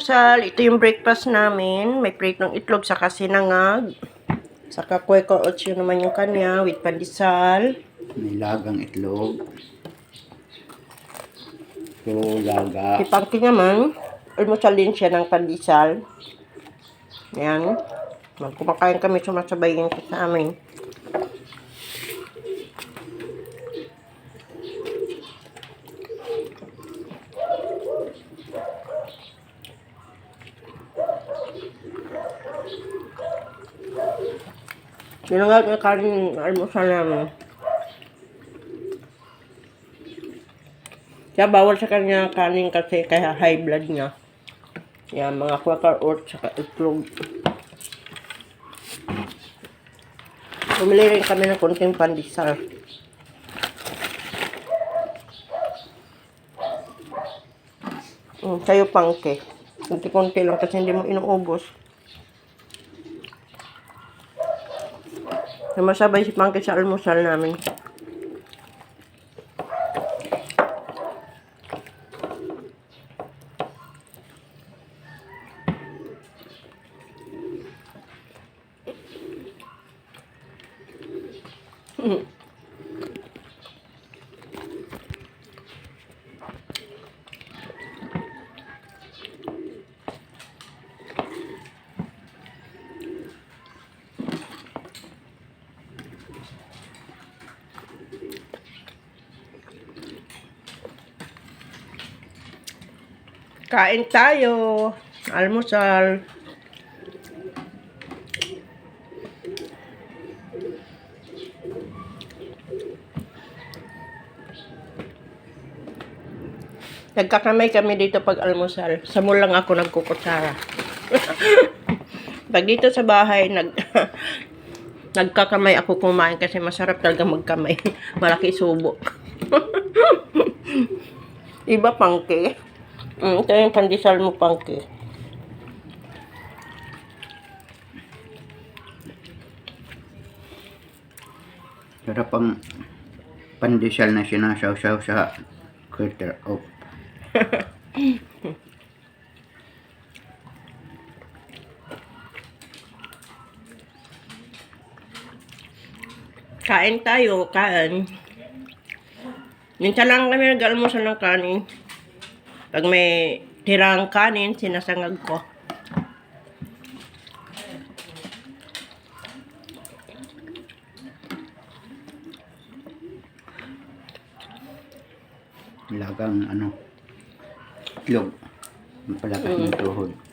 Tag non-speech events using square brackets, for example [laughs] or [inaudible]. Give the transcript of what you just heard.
almusal. Ito yung breakfast namin. May pritong itlog sa sinangag. Saka kweko ocho naman yung kanya with pandesal. May lagang itlog. So, laga. Si Pangki naman, almusal din siya ng pandesal. Yan. Kumakain kami, sumasabay yun sa amin. Yun nga yung kanin almusal namin. Kaya bawal sa kanya kanin kasi kaya high blood niya. Yan, mga quaker oats saka itlog. Bumili rin kami ng konting pandesal. Mm, sa'yo pangke. Kunti-kunti lang kasi hindi mo inuubos. Sumasabay si Pangke sa almusal namin. [laughs] Kain tayo. Almusal. Nagkakamay kami dito pag almusal. Sa mall lang ako nagkukutsara. [laughs] pag dito sa bahay, nag [laughs] nagkakamay ako kumain kasi masarap talaga magkamay. [laughs] Malaki subo. Iba pangke. Mm, ito yung pandesal mo pangke. Sarap ang pandesal na sinasaw-saw sa quarter of. [laughs] Kain tayo, kain. Minsan lang kami nag-almusal ng kanin. Pag may tirang kanin, sinasangag ko. Lagang ano. Itlog. Ang palakas ng tuhod.